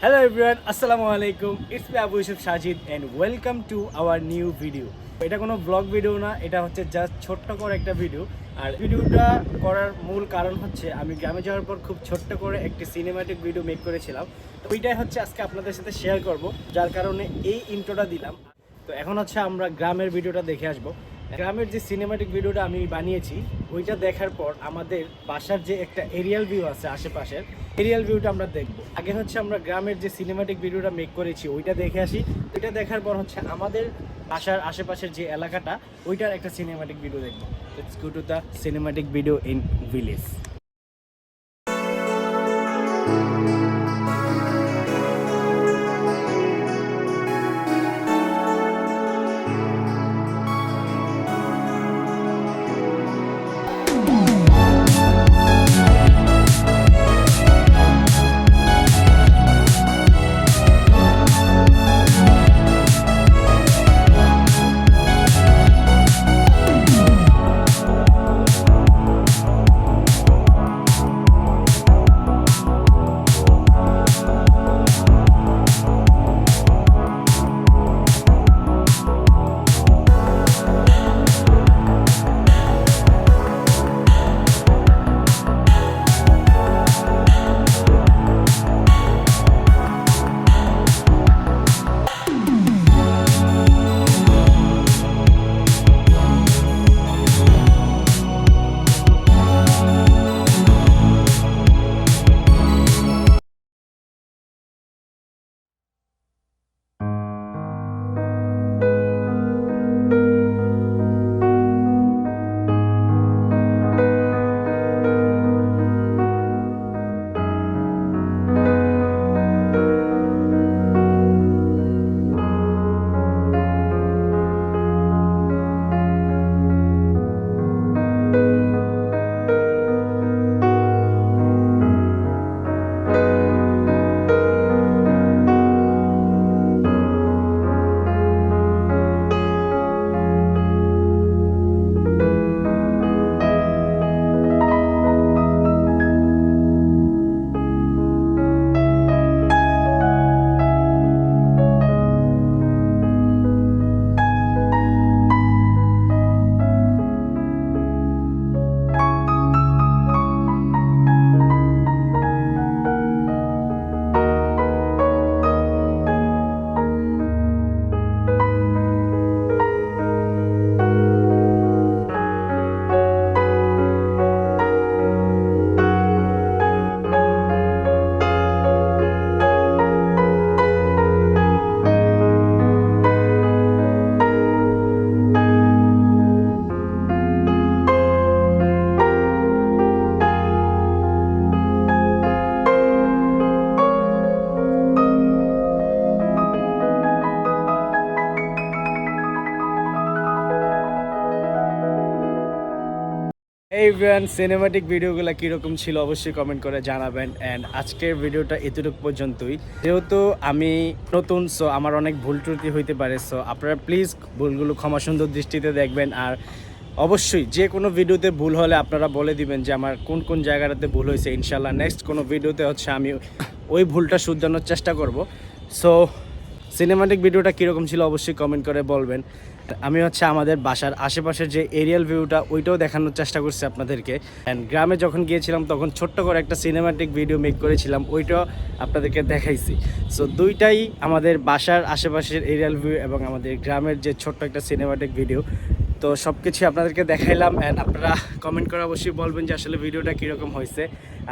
Hello everyone আসসালামু আলাইকুম it's me Abu Yusuf Sajid and welcome to our new video এটা কোনো blog video না, এটা হচ্ছে জাস্ট ছোট্ট করে একটা ভিডিও আর ভিডিওটা করার মূল কারণ হচ্ছে আমি গ্রামে যাওয়ার পর খুব ছোট্ট করে একটি সিনেমাটিক ভিডিও মেক করেছিলাম। তো ওইটাই হচ্ছে আজকে আপনাদের সাথে শেয়ার করব, যার কারণে এই ইন্ট্রোটা দিলাম। তো এখন হচ্ছে আমরা গ্রামের ভিডিওটা দেখে আসব। গ্রামের যে সিনেমাটিক ভিডিওটা আমি বানিয়েছি, ওইটা দেখার পর আমাদের বাসার যে একটা এরিয়াল ভিউ আছে আশেপাশের এরিয়াল ভিউটা আমরা দেখব। আগে হচ্ছে আমরা গ্রামের যে সিনেমাটিক ভিডিওটা মেক করেছি, ওইটা দেখে আসি। ওইটা দেখার পর হচ্ছে আমাদের বাসার আশেপাশের যে এলাকাটা, ওইটার একটা সিনেমাটিক ভিডিও দেখব। It's go to the cinematic video in village এই ব্যান সিনেমাটিক ভিডিওগুলো কীরকম ছিল অবশ্যই কমেন্ট করে জানাবেন। অ্যান্ড আজকের ভিডিওটা এতটুকু পর্যন্তই। যেহেতু আমি নতুন সো আমার অনেক ভুল ত্রুটি হইতে পারে সো আপনারা প্লিজ ভুলগুলো ক্ষমা সুন্দর দৃষ্টিতে দেখবেন। আর অবশ্যই যে কোনো ভিডিওতে ভুল হলে আপনারা বলে দিবেন যে আমার কোন কোন জায়গাটাতে ভুল হয়েছে। ইনশাল্লাহ নেক্সট কোনো ভিডিওতে হচ্ছে আমি ওই ভুলটা শুধরানোর চেষ্টা করব। সো সিনেমাটিক ভিডিওটা কীরকম ছিল অবশ্যই কমেন্ট করে বলবেন। আমি হচ্ছে আমাদের বাসার আশেপাশের যে এরিয়াল ভিউটা ওইটাও দেখানোর চেষ্টা করছি আপনাদেরকে। অ্যান্ড গ্রামে যখন গিয়েছিলাম, তখন ছোট্ট করে একটা সিনেমাটিক ভিডিও মেক করেছিলাম, ওইটাও আপনাদেরকে দেখাইছি। সো দুইটাই আমাদের বাসার আশেপাশের এরিয়াল ভিউ এবং আমাদের গ্রামের যে ছোট্ট একটা সিনেমাটিক ভিডিও তো সব কিছু আপনাদেরকে দেখাইলাম অ্যান্ড আপনারা কমেন্ট করে অবশ্যই বলবেন যে আসলে ভিডিওটা কীরকম হয়েছে।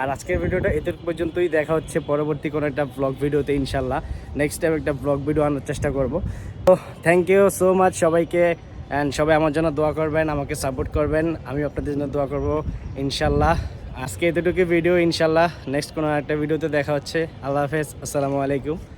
আর আজকের ভিডিওটা এত পর্যন্তই। দেখা হচ্ছে পরবর্তী কোনো একটা ব্লগ ভিডিওতে ইনশাল্লাহ নেক্সট টাইম একটা ব্লগ ভিডিও আনার চেষ্টা করব। তো থ্যাংক ইউ সো মাচ সবাইকে অ্যান্ড সবাই আমার জন্য দোয়া করবেন, আমাকে সাপোর্ট করবেন। আমি আপনাদের জন্য দোয়া করব ইনশাল্লাহ আজকে এতটুকু ভিডিও ইনশাল্লাহ নেক্সট কোনো একটা ভিডিওতে দেখা হচ্ছে। আল্লাহ হাফেজ। আসসালামু আলাইকুম।